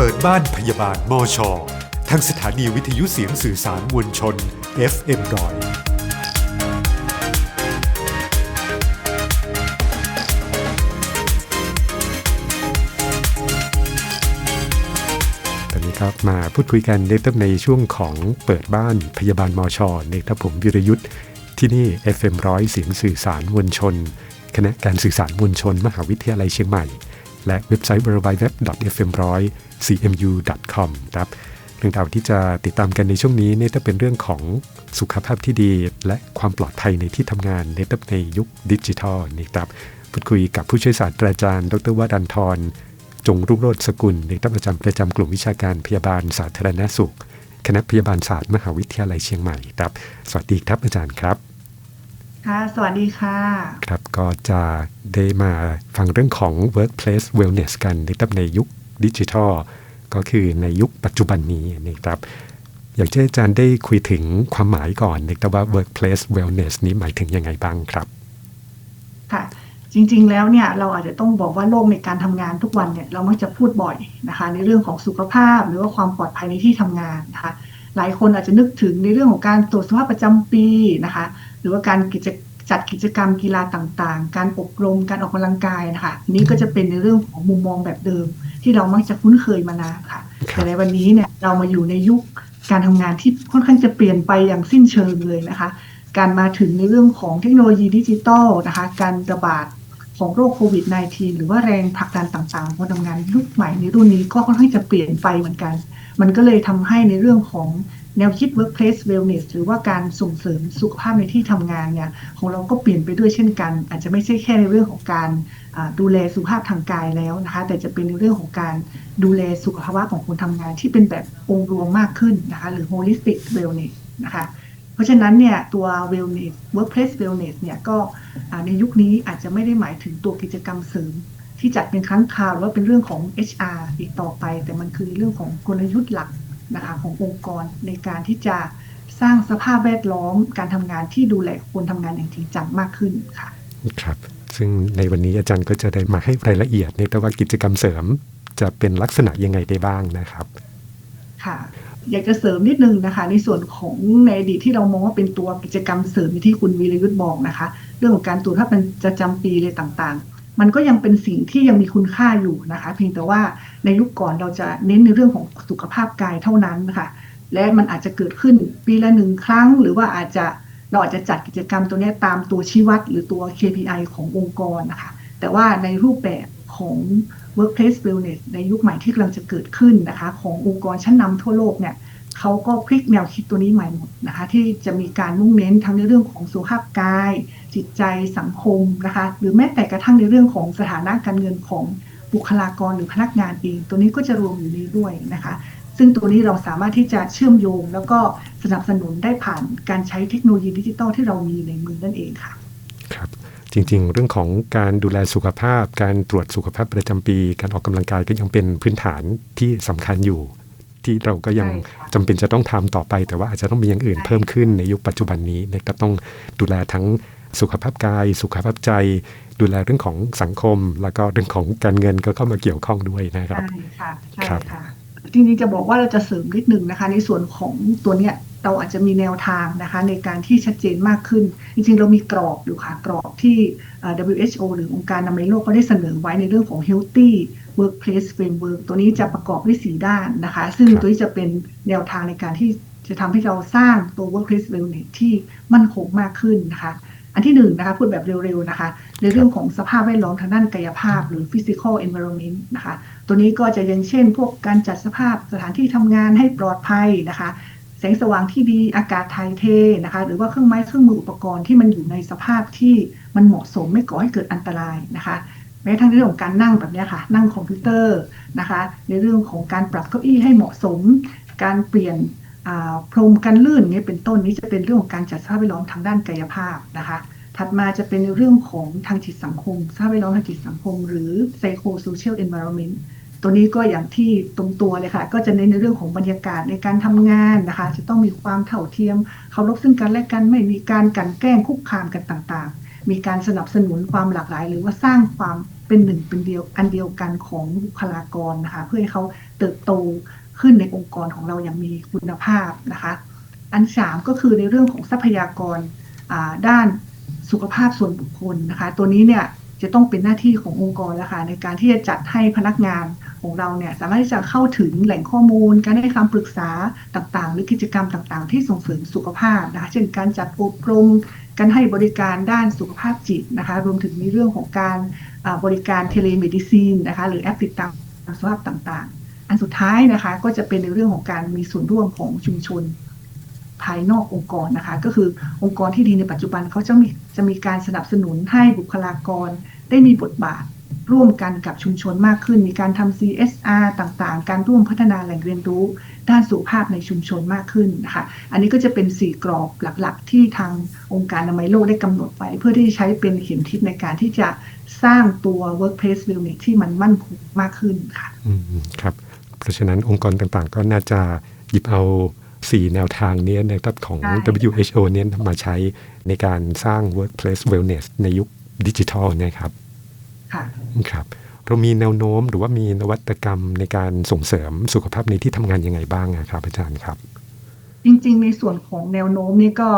เปิดบ้านพยาบาลมอชอทางสถานีวิทยุเสียงสื่อสารมวลชน FM ร้อยตอนนี้ครับมาพูดคุยกันในต้นในช่วงของเปิดบ้านพยาบาลมอชอในครับผมวิรยุทธ์ที่นี่ FM ร้อยเสียงสื่อสารมวลชน คณะการสื่อสารมวลชน มหาวิทยาลัยเชียงใหม่ และเว็บไซต์ www.fm100cmu.com ครับเรื่องราวที่จะติดตามกันในช่วงนี้เนี่ยจะเป็นเรื่องของสุขภาพที่ดี และความปลอดภัยในที่ทำงานในในยุคดิจิทัลนะครับพูดคุยกับผู้ช่วยศาสตราจารย์ ดรวดันทร จงรุ่งโรจน์สกุลในตำประจำประจำกลุ่มวิชาการพยาบาลสาธารณสุข คณะพยาบาลศาสตร์มหาวิทยาลัยเชียงใหม่ครับ สวัสดีครับอาจารย์ครับ ค่ะ สวัสดีค่ะ ครับก็จะได้มาฟังเรื่องของ workplace wellness กันในตับในยุคดิจิทัล ก็คือในยุคปัจจุบันนี้นะครับอยากให้อาจารย์ได้คุยถึงความหมายก่อนนะครับว่า workplace wellness นี้หมายถึงยังไงบ้างครับ ค่ะ จริงๆแล้วเนี่ยเราอาจจะต้องบอกว่าโลกในการทำงานทุกวันเนี่ยเรามักจะพูดบ่อยนะคะ ในเรื่องของสุขภาพหรือว่าความปลอดภัยในที่ทำงานนะคะ หลายคนอาจจะนึกถึงในเรื่องของการตรวจสุขภาพประจำปีนะคะ หรือว่าการกิจจัดกิจกรรมกีฬาต่างๆ การอบรม การออกกำลังกายนะคะอันนี้ก็จะเป็นในเรื่องของมุมมองแบบเดิม ที่เรามักจะคุ้นเคยมานานค่ะครับแต่ในวันนี้เนี่ยเรามาอยู่ในยุคการทำงานที่ค่อนข้างจะเปลี่ยนไปอย่างสิ้นเชิงเลยนะคะ การมาถึงในเรื่องของเทคโนโลยีดิจิตอลนะคะ การระบาดของโรคโควิด -19 หรือว่าแรงผลักดันต่างๆของการทำงานยุคใหม่ในรุ่นนี้ก็ค่อนข้างจะเปลี่ยนไปเหมือนกัน มันก็เลยทำให้ในเรื่องของแนวคิด workplace wellness หรือว่าการส่งเสริมสุขภาพในที่ทำงานเนี่ยของเราก็เปลี่ยนไปด้วยเช่นกัน อาจจะไม่ใช่แค่ในเรื่องของการดูแลสุขภาพทางกายแล้วนะคะ แต่จะเป็นในเรื่องของการดูแลสุขภาวะของคนทำงานที่เป็นแบบองค์รวมมากขึ้นนะคะหรือ holistic wellness นะคะเพราะฉะนั้นเนี่ยตัว wellness workplace wellness เนี่ยก็ในยุคนี้อาจจะไม่ได้หมายถึงตัวกิจกรรมเสริม ที่จัดเป็นครั้งคราวหรือว่าเป็นเรื่องของ HR อีกต่อไป แต่มันคือเรื่องของกลยุทธ์หลักนะคะขององค์กรในการที่จะสร้างสภาพแวดล้อมการทำงานที่ดูแลคนทำงานอย่างจริงจังมากขึ้นค่ะครับ ซึ่งในวันนี้อาจารย์ก็จะได้มาให้รายละเอียดนะครับว่ากิจกรรมเสริมจะเป็นลักษณะยังไงได้บ้างนะครับ ค่ะ อยากจะเสริมนิดนึงนะคะ ในส่วนของในอดีตที่เรามองว่าเป็นตัวกิจกรรมเสริมที่คุณวีรยุทธ์บอกนะคะ เรื่องของการตรวจถ้าเป็นจะจำปีเลยต่างๆ มันก็ยังเป็นสิ่งที่ยังมีคุณค่าอยู่นะคะ เพียงแต่ว่าในยุคก่อนเราจะเน้นในเรื่องของสุขภาพกายเท่านั้นนะคะและมันอาจจะเกิดขึ้นปีละหนึ่งครั้ง หรือว่าอาจจะเราอาจจะจัดกิจกรรมตัวนี้ตามตัวชี้วัด หรือตัว KPI ขององค์กรนะคะ แต่ว่าในรูปแบบของ workplace wellness ในยุคใหม่ที่กำลังจะเกิดขึ้นนะคะ ขององค์กรชั้นนำทั่วโลกเนี่ย เขาก็พลิกแนวคิดตัวนี้ใหม่หมดนะคะ ที่จะมีการมุ่งเน้นทั้งในเรื่องของสุขภาพกาย จิตใจสังคมนะคะ หรือแม้แต่กระทั่งในเรื่องของสถานะการเงินของบุคลากรหรือพนักงานเอง ตัวนี้ก็จะรวมอยู่ในนี้ด้วยนะคะ ซึ่งตัวนี้เราสามารถที่จะเชื่อมโยง แล้วก็สนับสนุนได้ผ่านการใช้เทคโนโลยีดิจิทัลที่เรามีในมือนั่นเองค่ะครับจริง ๆ เรื่องของการดูแลสุขภาพ การตรวจสุขภาพประจำปี การออกกำลังกายก็ยังเป็นพื้นฐานที่สำคัญอยู่ ที่เราก็ยังใช่ค่ะจำเป็นจะต้องทำต่อไป แต่ว่าอาจจะต้องมีอย่างอื่นใช่เพิ่มขึ้นในยุคปัจจุบันนี้นะครับต้องดูแลทั้งสุขภาพกาย สุขภาพใจ ดูแลเรื่องของสังคม แล้วก็เรื่องของการเงินก็เข้ามาเกี่ยวข้องด้วยนะครับใช่ค่ะใช่ครับค่ะจริงๆจะบอกว่าเราจะเสริมนิดนึงนะคะ ในส่วนของตัวเนี้ยเราอาจจะมีแนวทางนะคะในการที่ชัดเจนมากขึ้น จริงๆ เรามีกรอบอยู่ค่ะ กรอบที่เอ่อ WHO หรือองค์การอนามัยโลกก็ได้เสนอไว้ในเรื่องของ healthy workplace framework ตัวนี้จะประกอบด้วยสีด้านนะคะ ซึ่งครับตัวนี้จะเป็นแนวทางในการที่จะทำให้เราสร้างตัว workplace wellness ที่มั่นคงมากขึ้นนะคะ อันที่หนึ่งนะคะ พูดแบบเร็วๆนะคะ ในเรื่องของสภาพแวดล้อมทางด้านกายภาพหรือ physical environment นะคะ ตัวนี้ก็จะยังเช่น พวกการจัดสภาพสถานที่ทำงานให้ปลอดภัยนะคะแสงสว่างที่ดีอากาศถ่ายเทนะคะ หรือว่าเครื่องไม้เครื่องมืออุปกรณ์ที่มันอยู่ในสภาพที่มันเหมาะสมไม่ก่อให้เกิดอันตรายนะคะ แม้กระทั่งเรื่องของการนั่งแบบนี้ค่ะ นั่งคอมพิวเตอร์นะคะ ในเรื่องของการปรับเก้าอี้ให้เหมาะสม การเปลี่ยนพรมกันลื่นนี่ยเป็นต้นนี้จะเป็นเรื่องของการจัดสภาพแวดล้อมทางด้านกายภาพนะคะ ถัดมาจะเป็นเรื่องของทางจิตสังคมสภาพแวดล้อมทางจิตสังคม หรือ psychosocial environment ตัวนี้ก็อย่างที่ตรงตัวเลยค่ะ ก็จะเน้นในเรื่องของบรรยากาศในการทำงานนะคะ จะต้องมีความเท่าเทียมเคารพซึ่งกันและกันไม่มีการกันแกล้งคุกคามกันต่างๆ มีการสนับสนุนความหลากหลาย หรือว่าสร้างความเป็นหนึ่งเป็นเดียวอันเดียวกันของบุคลากรนะคะ เพื่อให้เขาเติบโตขึ้นในองค์กรของเราอย่างมีคุณภาพนะคะ อันสามก็คือในเรื่องของทรัพยากรด้านสุขภาพส่วนบุคคลนะคะ ตัวนี้เนี่ยจะต้องเป็นหน้าที่ขององค์กรแล้วค่ะในการที่จะจัดให้พนักงานของเราเนี่ยสามารถที่จะเข้าถึงแหล่งข้อมูล การให้คำปรึกษาต่างๆ หรือกิจกรรมต่างๆ ที่ส่งเสริมสุขภาพนะคะเช่นการจัดอบรม การให้บริการด้านสุขภาพจิตนะคะ รวมถึงในเรื่องของการบริการเทเลเมดิซีนนะคะ หรือแอปติดตามสุขภาพต่างๆ อันสุดท้ายนะคะก็จะเป็นในเรื่องของการมีส่วนร่วมของชุมชนภายนอกองค์กรนะคะ ก็คือองค์กรที่ดีในปัจจุบันเขาจะมีจะมีการสนับสนุนให้บุคลากรได้มีบทบาท ร่วมกันกับชุมชนมากขึ้น มีการทำ CSR ต่างๆ การร่วมพัฒนาแหล่งเรียนรู้ ด้านสุขภาพในชุมชนมากขึ้นนะคะ อันนี้ก็จะเป็น 4 กรอบหลักๆ ที่ทางองค์การอนามัยโลกได้กำหนดไว้ เพื่อที่จะใช้เป็นเข็มทิศในการที่จะสร้างตัว workplace wellness ที่มันมั่นคงมากขึ้นค่ะอืมครับ เพราะฉะนั้นองค์กรต่างๆ ก็น่าจะหยิบเอาสี่แนวทางนี้นะครับของ WHO เนี่ยมาใช้ในการสร้าง workplace wellness ในยุคดิจิทัลนะครับ ค่ะครับเรามีแนวโน้มหรือว่ามีนวัตกรรมในการส่งเสริมสุขภาพในที่ทำงานยังไงบ้างครับอาจารย์ครับ จริงๆ ในส่วนของแนวโน้มนี่ก็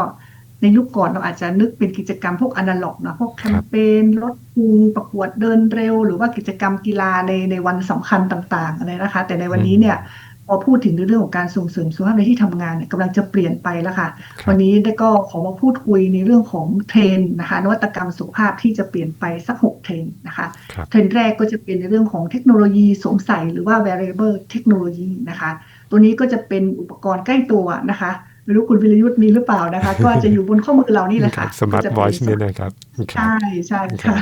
ในยุคก่อนเราอาจจะนึกเป็นกิจกรรมพวกอนาล็อกนะพวกแคมเปญลดพุงประกวดเดินเร็ว หรือว่ากิจกรรมกีฬาในในวันสำคัญต่าง ๆ อะไรนะคะ แต่ในวันนี้เนี่ยพ อพูดถึงในเรื่องของการส่งเสริมสุขภาพในที่ทำงานเนี่ยกำลังจะเปลี่ยนไปแล้วค่ะ วันนี้ได้ก็ขอมาพูดคุยในเรื่องของเทรนนะคะนวัตกรรมสุขภาพที่จะเปลี่ยนไปสักหกเทรนนะคะเทรนแรกก็จะเป็นในเรื่องของเทคโนโลยีสวมใส่หรือว่า wearable เทคโนโลยีนะคะ ตัวนี้ก็จะเป็นอุปกรณ์ใกล้ตัวนะคะไม่รู้คุณวิรยุทธ์มีหรือเปล่านะคะ ก็จะอยู่บนข้อมือเรานี่แหละค่ะสมาร์ทวอชเนี่ยนะครับใช่ใช่ค่ะ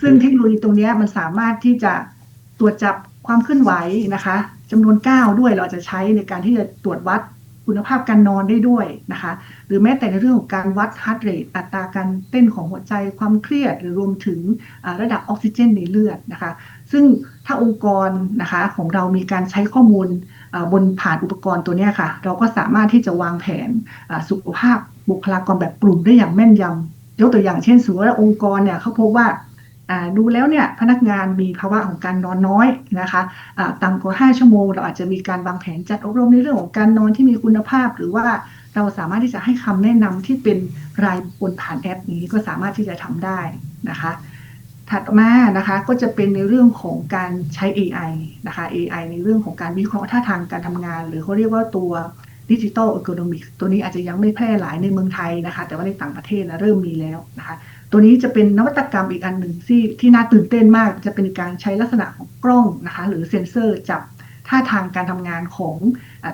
ซึ่งเทคโนโลยีตรงนี้มันสามารถที่จะตรวจจับ ความเคลื่อนไหวนะคะจำนวนก้าวด้วยเราจะใช้ในการที่จะตรวจวัดคุณภาพการนอนได้ด้วยนะคะ หรือแม้แต่ในเรื่องของการวัดฮาร์ดเรทอัตราการเต้นของหัวใจความเครียด หรือรวมถึงระดับออกซิเจนในเลือดนะคะ ซึ่งถ้าองค์กรนะคะของเรามีการใช้ข้อมูลบนผ่านอุปกรณ์ตัวนี้ค่ะ เราก็สามารถที่จะวางแผนสุขภาพบุคลากรแบบกลุ่มได้อย่างแม่นยำยกตัวอย่างเช่นสมมติว่าองค์กรเนี่ยเขาพบว่า ดูแล้วเนี่ยพนักงานมีภาวะของการนอนน้อยนะคะะต่ำกว่า 5 ชั่วโมง เราอาจจะมีการวางแผนจัดอบรมในเรื่องของการนอนที่มีคุณภาพ หรือว่าเราสามารถที่จะให้คำแนะนำที่เป็นรายบุคคลผ่านแอปนี้ก็สามารถที่จะทำได้นะคะ ถัดมานะคะก็จะเป็นในเรื่องของการใช้ AI นะคะ AI ในเรื่องของการวิเคราะห์ท่าทางการทำงาน หรือเขาเรียกว่าตัวดิจิทัลอีโคโนมิกตัวนี้อาจจะยังไม่แพร่หลายในเมืองไทยนะคะ แต่ว่าในต่างประเทศนะเริ่มมีแล้วนะคะ ตัวนี้จะเป็นนวัตกรรมอีกอันหนึ่งที่ที่น่าตื่นเต้นมาก จะเป็นการใช้ลักษณะของกล้องนะคะ หรือเซ็นเซอร์จับท่าทางการทำงานของ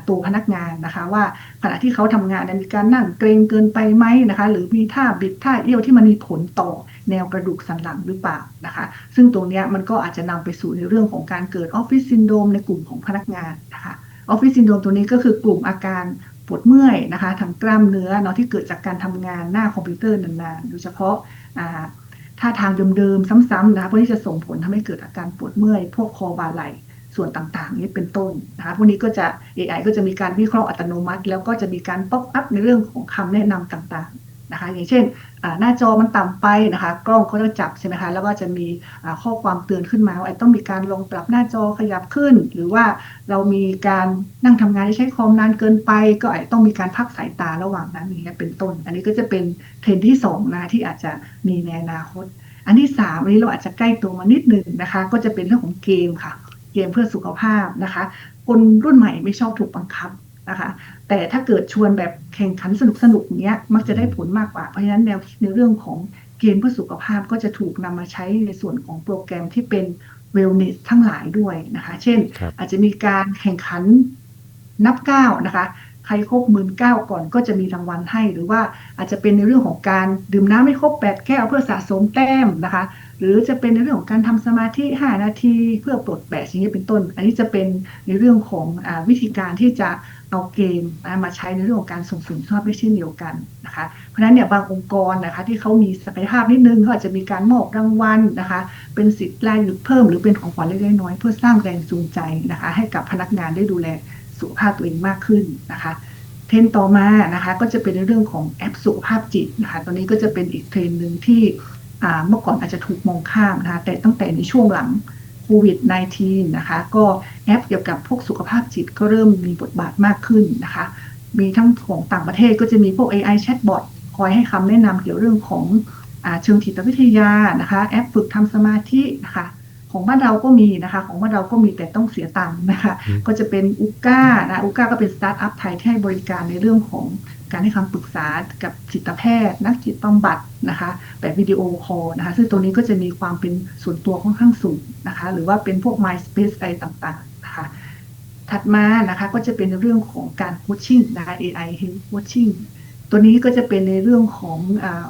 ตัวพนักงานนะคะ ว่าขณะที่เขาทำงานมีการนั่งเกรงเกินไปไหมนะคะ หรือมีท่าบิดท่าเอี้ยวที่มันมีผลต่อแนวกระดูกสันหลังหรือเปล่านะคะ ซึ่งตรงนี้มันก็อาจจะนำไปสู่ในเรื่องของการเกิดออฟฟิศซินโดรมในกลุ่มของพนักงานนะคะออฟฟิศซินโดรมตัวนี้ก็คือกลุ่มอาการ ปวดเมื่อยนะคะทางกล้ามเนื้อเนาะที่เกิดจากการทำงานหน้าคอมพิวเตอร์นานๆ โดยเฉพาะท่าทางเดิมๆซ้ำๆนะคะเพื่อที่จะส่งผลทำให้เกิดอาการปวดเมื่อย พวกคอบาไหลส่วนต่างๆ นี้เป็นต้นนะคะพวกนี้ก็จะ AI ก็จะมีการวิเคราะห์อัตโนมัติ แล้วก็จะมีการป๊อปอัพในเรื่องของคำแนะนำต่างๆ นะคะ อย่างเช่นหน้าจอมันต่ำไปนะคะ กล้องก็จะจับใช่ไหมคะแล้วก็จะมีข้อความเตือนขึ้นมาว่าต้องมีการลงปรับหน้าจอขยับขึ้น หรือว่าเรามีการนั่งทำงานที่ใช้คอมนานเกินไป ก็อาจต้องมีการพักสายตาระหว่างนั้นอย่างเงี้ยเป็นต้น อันนี้ก็จะเป็นเทรนด์ที่2นะที่อาจจะมีในอนาคต อันที่3อันนี้เราอาจจะใกล้ตัวมานิดหนึ่งนะคะ ก็จะเป็นเรื่องของเกมค่ะ เกมเพื่อสุขภาพนะคะ คนรุ่นใหม่ไม่ชอบถูกบังคับ นะคะ แต่ถ้าเกิดชวนแบบแข่งขันสนุกสนุกเนี้ยมักจะได้ผลมากกว่า เพราะฉะนั้นแนวคิดในเรื่องของเกมเพื่อสุขภาพก็จะถูกนำมาใช้ในส่วนของโปรแกรมที่เป็นเวลเนสทั้งหลายด้วยนะคะ เช่น อาจจะมีการแข่งขันนับก้าวนะคะ ใครครบหมื่นเก้าก่อนก็จะมีรางวัลให้ หรือว่าอาจจะเป็นในเรื่องของการดื่มน้ำไม่ครบแปดแก้วเพื่อสะสมแต้มนะคะ หรือจะเป็นในเรื่องของการทำสมาธิ5นาทีเพื่อปลดแบตอย่างนี้เป็นต้น อันนี้จะเป็นในเรื่องของอวิธีการที่จะ เอาเกมมาใช้ในเรื่องของการส่งเสริมสุขภาพได้เช่นเดียวกันนะคะ เพราะฉะนั้นเนี่ยบางองค์กรนะคะที่เขามีศักยภาพนิดนึงเขาอาจจะมีการมอบรางวัลนะคะ เป็นสิทธิ์รายหยุดเพิ่มหรือเป็นของขวัญเล็กน้อยเพื่อสร้างแรงจูงใจนะคะ ให้กับพนักงานได้ดูแลสุขภาพตัวเองมากขึ้นนะคะเทรนต่อมานะคะก็จะเป็นในเรื่องของแอปสุขภาพจิตนะคะตัวนี้ก็จะเป็นอีกเทรนหนึ่งที่เมื่อก่อนอาจจะถูกมองข้ามนะคะแต่ตั้งแต่ในช่วงหลัง วิด -19 นะคะ ก็แอปเกี่ยวกับพวกสุขภาพจิตก็เริ่มมีบทบาทมากขึ้นนะคะ มีทั้งของต่างประเทศก็จะมีพวก AI chatbot คอยให้คำแนะนำเกี่ยวเรื่องของอเชิงจิตวิทยานะคะ แอปฝึกทำสมาธินะคะ ของบ้านเราก็มีนะคะ ของบ้านเราก็มีแต่ต้องเสียตังค์นะคะอืมก็จะเป็นอุก้านะอุก้าก็เป็นสตาร์ทอัพไทยที่ให้บริการในเรื่องของการให้คำปรึกษากับจิตแพทย์ นักจิตบำบัดนะคะ แบบวิดีโอคอลนะคะ ซึ่งตรงนี้ก็จะมีความเป็นส่วนตัวค่อนข้างสูงนะคะ หรือว่าเป็นพวก MySpace อะไรต่างๆนะคะถัดมานะคะก็จะเป็นในเรื่องของการโคชชิ่งนะคะ AI Health Coaching ตัวนี้ก็จะเป็นในเรื่องของอา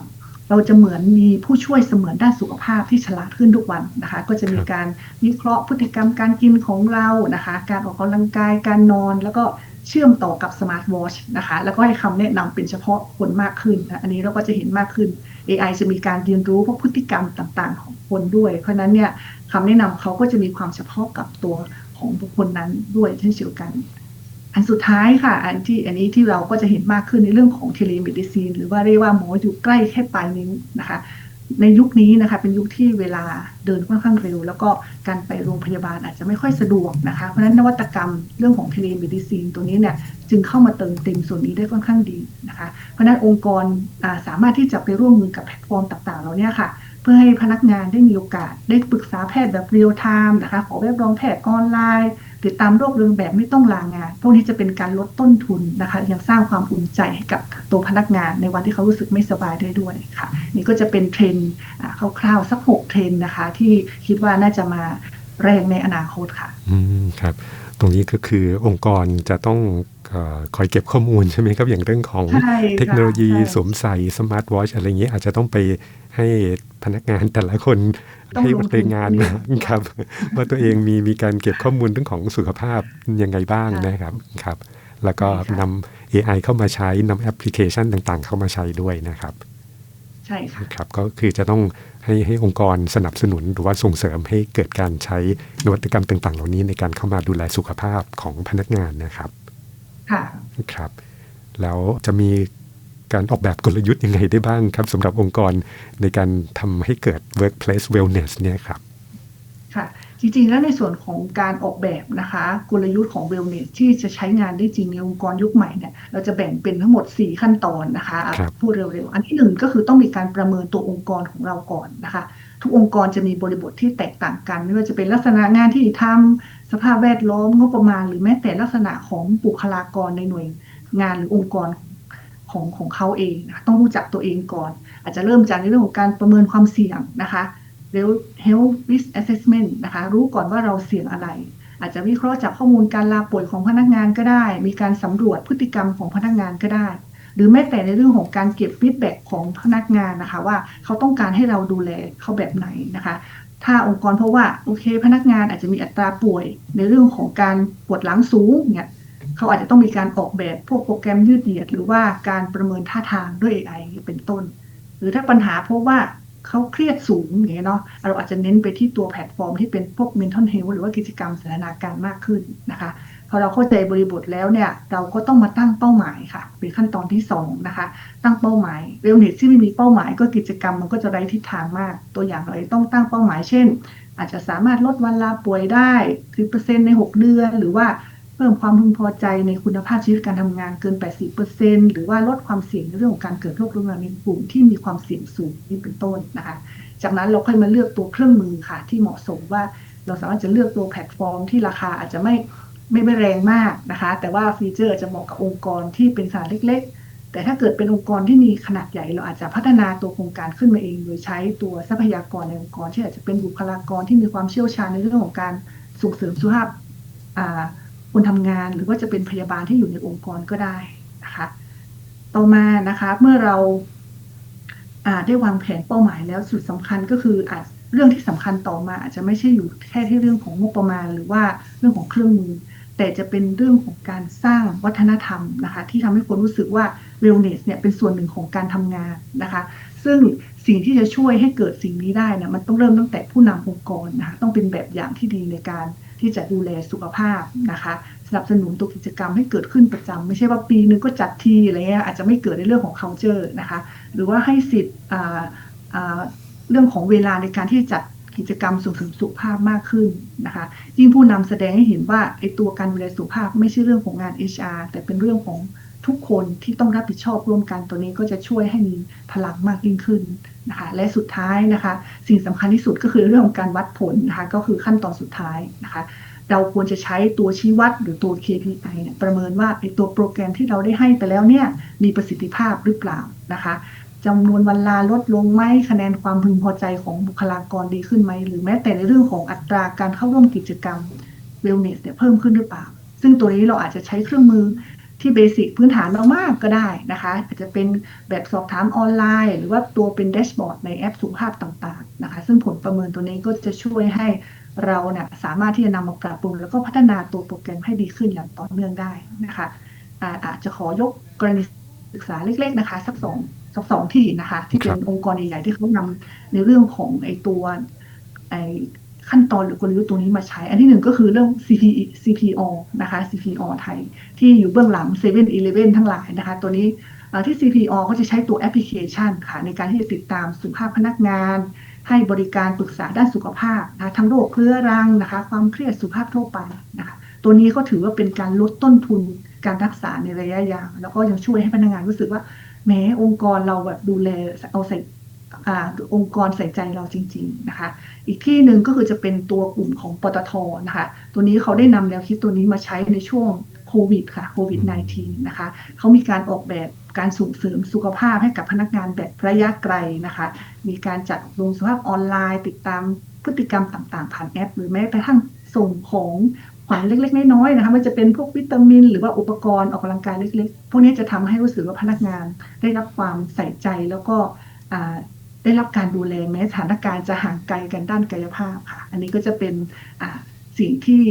เราจะเหมือนมีผู้ช่วยเสมือนด้านสุขภาพที่ฉลาดขึ้นทุกวันนะคะ ก็จะมีครับการวิเคราะห์พฤติกรรมการกินของเรานะคะ การออกกำลังกายการนอน แล้วก็เชื่อมต่อกับสมาร์ทวอชนะคะ แล้วก็ให้คำแนะนำเป็นเฉพาะคนมากขึ้นนะอันนี้เราก็จะเห็นมากขึ้น AI จะมีการเรียนรู้พวกพฤติกรรมต่างๆ ของคนด้วย เพราะฉะนั้นเนี่ยคำแนะนำเขาก็จะมีความเฉพาะกับตัวของบุคคลนั้นด้วยเช่นเดียวกัน อันสุดท้ายค่ะ อันที่อันนี้ที่เราก็จะเห็นมากขึ้นในเรื่องของเทเลเมดิซีนหรือว่าเรียกว่าหมออยู่ใกล้แค่ปลายนิ้วนะคะ ในยุคนี้นะคะ เป็นยุคที่เวลาเดินค่อนข้างเร็ว แล้วก็การไปโรงพยาบาลอาจจะไม่ค่อยสะดวกนะคะ เพราะฉะนั้นนวัตกรรมเรื่องของเทเลเมดิซีนตัวนี้เนี่ยจึงเข้ามาเติมเต็มส่วนนี้ได้ค่อนข้างดีนะคะ เพราะนั้นองค์กรสามารถที่จะไปร่วมมือกับแพลตฟอร์มต่างๆเหล่านี้ค่ะ เพื่อให้พนักงานได้มีโอกาสได้ปรึกษาแพทย์แบบเรียลไทม์นะคะ ขอแบบรองแพทย์ออนไลน์ ติดตามโรคเรื้องแบบไม่ต้องลางาน พวกนี้จะเป็นการลดต้นทุนนะคะ ยังสร้างความอุ่นใจให้กับตัวพนักงานในวันที่เขารู้สึกไม่สบายได้ด้วยค่ะ นี่ก็จะเป็นเทรนด์คร่าวๆสักหกเทรนด์นะคะ ที่คิดว่าน่าจะมาแรงในอนาคตค่ะ อืมครับ ตรงนี้ก็คือองค์กรจะต้อง คอยเก็บข้อมูลใช่ไหมครับ อย่างเรื่องของใช่ค่ะเทคโนโลยีใช่สวมใส่สมาร์ทวอชอะไรเงี้ยอาจจะต้องไปให้พนักงานแต่ละคนต้องให้ลงทุนรายงานมาครับว่าตัวเองมีมีการเก็บข้อมูลเรื่องของสุขภาพยังไงบ้างค่ะนะครับครับ แล้วก็ใช่ค่ะนำ AI เข้ามาใช้นำแอปพลิเคชันต่างๆ เข้ามาใช้ด้วยนะครับ ใช่ค่ะครับก็คือจะต้องให้ให้องค์กรสนับสนุนหรือว่าส่งเสริมให้เกิดการใช้นวัตกรรมต่าง ๆ เหล่านี้ในการเข้ามาดูแลสุขภาพของพนักงานนะครับ ค่ะครับ แล้วจะมีการออกแบบกลยุทธ์ยังไงได้บ้างครับสำหรับองค์กรในการทำให้เกิด workplace wellness เนี่ยครับค่ะจริงๆ แล้วในส่วนของการออกแบบนะคะกลยุทธ์ของ Wellness ที่จะใช้งานได้จริงในองค์กรยุคใหม่เนี่ยเราจะแบ่งเป็นทั้งหมด 4 ขั้นตอนนะคะอะครับพูดเร็วๆ อันที่หนึ่งก็คือต้องมีการประเมินตัวองค์กรของเราก่อนนะคะ ทุกองค์กรจะมีบริบทที่แตกต่างกัน ไม่ว่าจะเป็นลักษณะงานที่ทำ สภาพแวดล้อมงบประมาณหรือแม้แต่ลักษณะของบุคลากรในหน่วยงานหรือองค์กรของของเขาเองนะต้องรู้จักตัวเองก่อน อาจจะเริ่มจากในเรื่องของการประเมินความเสี่ยงนะคะ health risk assessment นะคะ รู้ก่อนว่าเราเสี่ยงอะไร อาจจะวิเคราะห์จากข้อมูลการลาป่วยของพนักงานก็ได้ มีการสำรวจพฤติกรรมของพนักงานก็ได้ หรือแม้แต่ในเรื่องของการเก็บฟีดแบ็กของพนักงานนะคะ ว่าเขาต้องการให้เราดูแลเขาแบบไหนนะคะ ถ้าองค์กรเพราะว่าโอเค พนักงานอาจจะมีอัตราป่วยในเรื่องของการปวดหลังสูงเนี่ยเขาอาจจะต้องมีการออกแบบพวกโปรแกรมยืดเหยียด หรือว่าการประเมินท่าทางด้วย AI เป็นต้น หรือถ้าปัญหาเพราะว่าเขาเครียดสูงอย่างเงี้ยเนาะเราอาจจะเน้นไปที่ตัวแพลตฟอร์มที่เป็นพวก mental health หรือว่ากิจกรรมสถานการณ์มากขึ้นนะคะ พอเราเข้าใจบริบทแล้วเนี่ย เราก็ต้องมาตั้งเป้าหมายค่ะ เป็นขั้นตอนที่สองนะคะ ตั้งเป้าหมายเวลเนสที่ไม่มีเป้าหมายก็กิจกรรมมันก็จะไร้ทิศทางมาก ตัวอย่างเราต้องตั้งเป้าหมาย เช่น อาจจะสามารถลดวันลาป่วยได้10%ใน6 เดือน หรือว่าเพิ่มความพึงพอใจในคุณภาพชีวิตการทำงานเกิน 80%หรือว่าลดความเสี่ยงในเรื่องของการเกิดโรครื้อรังในกลุ่มที่มีความเสี่ยงสูงนี่เป็นต้นนะคะ จากนั้นเราค่อยมาเลือกตัวเครื่องมือค่ะ ที่เหมาะสมว่าเราสามารถจะเลือกตัวแพลตฟอร์มที่ราคาอาจจะไม่ ไม่ไม่แรงมากนะคะ แต่ว่าฟีเจอร์จะเหมาะกับองค์กรที่เป็นขนาดเล็ก ๆ แต่ถ้าเกิดเป็นองค์กรที่มีขนาดใหญ่ เราอาจจะพัฒนาตัวโครงการขึ้นมาเอง โดยใช้ตัวทรัพยากรในองค์กรที่อาจจะเป็นบุคลากรที่มีความเชี่ยวชาญในเรื่องของการส่งเสริมสุขภาพคนทำงานหรือว่าจะเป็นพยาบาลที่อยู่ในองค์กรก็ได้นะคะ ต่อมานะคะเมื่อเราได้วางแผนเป้าหมายแล้วสุดสำคัญก็คืออาจเรื่องที่สำคัญต่อมาอาจจะไม่ใช่อยู่แค่ที่เรื่องของงบประมาณ หรือว่าเรื่องของเครื่องมือ แต่จะเป็นเรื่องของการสร้างวัฒนธรรมนะคะที่ทำให้คนรู้สึกว่า wellness เนี่ยเป็นส่วนหนึ่งของการทำงานนะคะ ซึ่งสิ่งที่จะช่วยให้เกิดสิ่งนี้ได้นะมันต้องเริ่มตั้งแต่ผู้นำองค์กรนะคะต้องเป็นแบบอย่างที่ดีในการที่จะดูแลสุขภาพนะคะสนับสนุนตัวกิจกรรมให้เกิดขึ้นประจำไม่ใช่ว่าปีนึงก็จัดทีอะไรเงี้ยอาจจะไม่เกิดในเรื่องของ culture นะคะ หรือว่าให้สิทธิ์เรื่องของเวลาในการที่จะจัด กิจกรรมส่งเสริมสุขภาพมากขึ้นนะคะยิ่งผู้นำแสดงให้เห็นว่าไอ้ตัวการดูแลสุขภาพไม่ใช่เรื่องของงาน HR แต่เป็นเรื่องของทุกคนที่ต้องรับผิดชอบร่วมกันตัวนี้ก็จะช่วยให้มีพลังมากยิ่งขึ้นนะคะ และสุดท้ายนะคะ สิ่งสำคัญที่สุดก็คือเรื่องของการวัดผลนะคะ ก็คือขั้นตอนสุดท้ายนะคะ เราควรจะใช้ตัวชี้วัดหรือตัว KPI เนี่ยประเมินว่าไอ้ตัวโปรแกรมที่เราได้ให้ไปแล้วเนี่ยมีประสิทธิภาพหรือเปล่านะคะ จำนวนวันลาลดลงไหมคะแนนความพึงพอใจของบุคลากรดีขึ้นไหม หรือแม้แต่ในเรื่องของอัตราการเข้าร่วมกิจกรรมเวลเนสเนี่ยเพิ่มขึ้นหรือเปล่า ซึ่งตัวนี้เราอาจจะใช้เครื่องมือที่เบสิกพื้นฐานมากๆก็ได้นะคะ อาจจะเป็นแบบสอบถามออนไลน์ หรือว่าตัวเป็นแดชบอร์ดในแอปสุขภาพต่างๆนะคะ ซึ่งผลประเมินตัวนี้ก็จะช่วยให้เราเนี่ยสามารถที่จะนำมาปรับปรุง แล้วก็พัฒนาตัวโปรแกรมให้ดีขึ้นอย่างต่อเนื่องได้นะคะอาจจะขอยกกรณีศึกษาเล็กๆนะคะ สักสอง สักสองที่นะคะ ที่เป็นองค์กรใหญ่ๆที่เขานำในเรื่องของไอตัวไอขั้นตอนหรือกลยุทธ์ตัวนี้มาใช้ อันที่หนึ่งก็คือเรื่อง CP CPO นะคะ CPO ไทย ที่อยู่เบื้องหลัง7 e เ e ่ e อทั้งหลายนะคะ ตัวนี้ที่ CPO เขาจะใช้ตัวแอปพลิเคชันค่ะ ในการที่จะติดตามสุขภาพพนักงาน ให้บริการปรึกษาด้านสุขภาพนะทั้งโรคเรื้อรังนะคะ ความเครียดสุขภาพทั่วไปนะคะ ตัวนี้ก็ถือว่าเป็นการลดต้นทุนการรักษาในระยะยาวแล้วก็ยังช่วยให้พนักงานรู้สึกว่า แม้องค์กรเราแบบดูแลเอาใส่องค์กรใส่ใจเราจริง ๆนะคะ อีกที่หนึ่งก็คือจะเป็นตัวกลุ่มของปตทนะคะ ตัวนี้เขาได้นำแนวคิดตัวนี้มาใช้ในช่วงโควิดค่ะโควิด -19 นะคะเขามีการออกแบบการส่งเสริมสุขภาพให้กับพนักงานแบบระยะไกลนะคะ มีการจัดลงสุขภาพออนไลน์ ติดตามพฤติกรรมต่างๆ ผ่านแอป หรือแม้กระทั่งส่งของ ขวัญเล็ก ๆ น้อยๆนะคะมันจะเป็นพวกวิตามิน หรือว่าอุปกรณ์ออกกำลังกายเล็ก ๆ พวกนี้จะทำให้รู้สึกว่าพนักงานได้รับความใส่ใจแล้วก็ได้รับการดูแลแม้สถานการณ์จะห่างไกลกันด้านกายภาพค่ะ อันนี้ก็จะเป็นสิ่งที่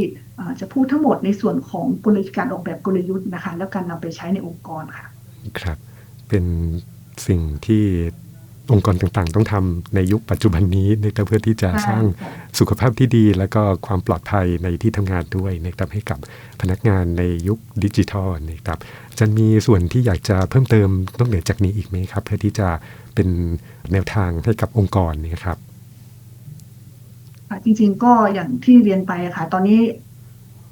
จะพูดทั้งหมดในส่วนของกลยุทธ์การออกแบบกลยุทธ์นะคะ แล้วการนำไปใช้ในองค์กรค่ะ ครับ เป็นสิ่งที่ องค์กรต่างๆ ต้องทำในยุคปัจจุบันนี้ในเพื่อที่จะสร้างสุขภาพที่ดี และก็ความปลอดภัยในที่ทำงานด้วยนะครับให้กับพนักงานในยุคดิจิทัลนะครับจะมีส่วนที่อยากจะเพิ่มเติมนอกเหนือจากนี้อีกไหมครับ เพื่อที่จะเป็นแนวทางให้กับองค์กรนี่ครับจริงๆก็อย่างที่เรียนไปค่ะ ตอนนี้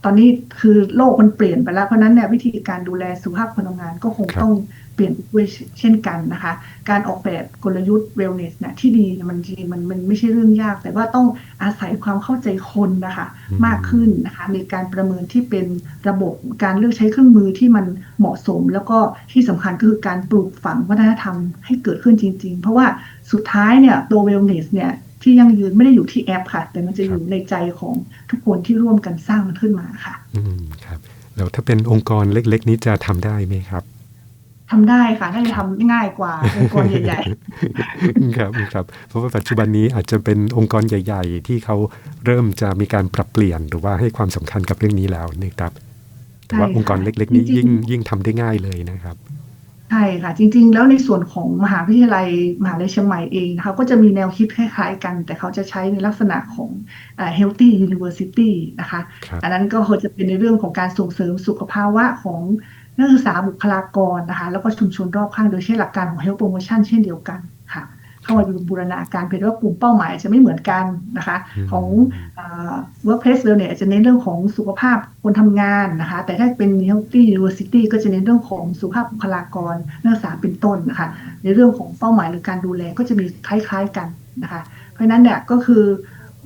ตอนนี้คือโลกมันเปลี่ยนไปแล้ว เพราะนั้นเนี่ยวิธีการดูแลสุขภาพคนทำงานก็คงต้องเปลี่ยนด้วยเช่นกันนะคะ การออกแบบกลยุทธ์เวลเนสเนี่ยที่ดีมันจริงมันมันไม่ใช่เรื่องยาก แต่ว่าต้องอาศัยความเข้าใจคนนะคะ มากขึ้นนะคะในการประเมินที่เป็นระบบการเลือกใช้เครื่องมือที่มันเหมาะสม แล้วก็ที่สำคัญก็คือการปลูกฝังวัฒนธรรมให้เกิดขึ้นจริง ๆ เพราะว่าสุดท้ายเนี่ยตัวเวลเนสเนี่ย ที่ยั่งยืนไม่ได้อยู่ที่แอปค่ะ แต่มันจะอยู่ในใจของทุกคนที่ร่วมกันสร้างมันขึ้นมาค่ะ อืมครับแล้วถ้าเป็นองค์กรเล็ก ๆ นี้จะทำได้ไหมครับทำได้ค่ะน่าจะทำง่ายกว่าองค์กรใหญ่ๆครับครับ เพราะว่าปัจจุบันนี้อาจจะเป็นองค์กรใหญ่ ๆ ที่เขาเริ่มจะมีการปรับเปลี่ยนหรือว่าให้ความสำคัญกับเรื่องนี้แล้วนะครับแต่ว่าองค์กรเล็ก ๆ นี้ยิ่งยิ่งทำได้ง่ายเลยนะครับ ใช่ค่ะ จริง ๆ แล้วในส่วนของมหาวิทยาลัยมหาลัยเชียงใหม่เองนะคะก็จะมีแนวคิดคล้ายๆกัน แต่เขาจะใช้ในลักษณะของ healthy university นะคะอันนั้นก็จะเป็นในเรื่องของการส่งเสริมสุขภาวะของนักศึกษาบุคลากรนะคะ แล้วก็ชุมชนรอบข้างโดยใช้หลักการของ health promotion เช่นเดียวกันค่ะ เข้ามาบูรณาการเพียงว่ากลุ่มเป้าหมายจะไม่เหมือนกันนะคะ ของ workplace wellness จะเน้นเรื่องของสุขภาพคนทำงานนะคะ แต่ถ้าเป็น healthy university ก็จะเน้นเรื่องของสุขภาพบุคลากรนักศึกษาเป็นต้นนะคะ ในเรื่องของเป้าหมายหรือการดูแลก็จะมีคล้ายๆกันนะคะ เพราะนั้นเนี่ยก็คือ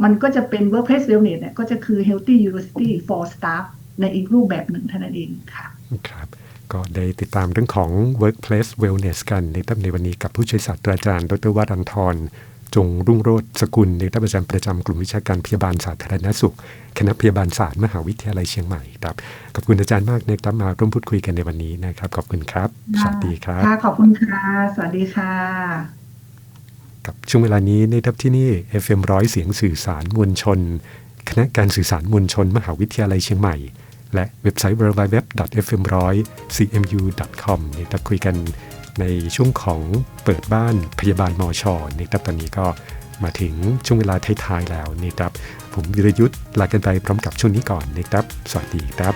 มันก็จะเป็น workplace wellness เนี่ยก็จะคือ healthy university for staff ในอีกรูปแบบหนึ่งเท่านั้นเองค่ะครับ ก็ได้ติดตามเรื่องของ workplace wellness กันในตั้งในวันนี้กับผู้ช่วยศาสตราจารย์ ดรวรันทรจงรุ่งโรจน์สกุลในท่านประจำประจำกลุ่มวิชาการพยาบาลสาธารณสุข คณะพยาบาลศาสตร์มหาวิทยาลัยเชียงใหม่ครับขอบคุณอาจารย์มากในครับมาร่วมพูดคุยกันในวันนี้นะครับ ขอบคุณครับ สวัสดีครับขอบคุณค่ะ สวัสดีค่ะกับช่วงเวลานี้ในทับที่นี่ FM ร้อยเสียงสื่อสารมวลชน คณะการสื่อสารมวลชน มหาวิทยาลัยเชียงใหม่ และเว็บไซต์ www.fm100cmu.com นี่จะคุยกันในช่วงของเปิดบ้านพยาบาลมอชอนะครับตอนนี้ก็มาถึงช่วงเวลาท้ายๆแล้วนะครับ ผมวิรยุทธ์ลากันไปพร้อมกับช่วงนี้ก่อนนะครับ สวัสดีครับ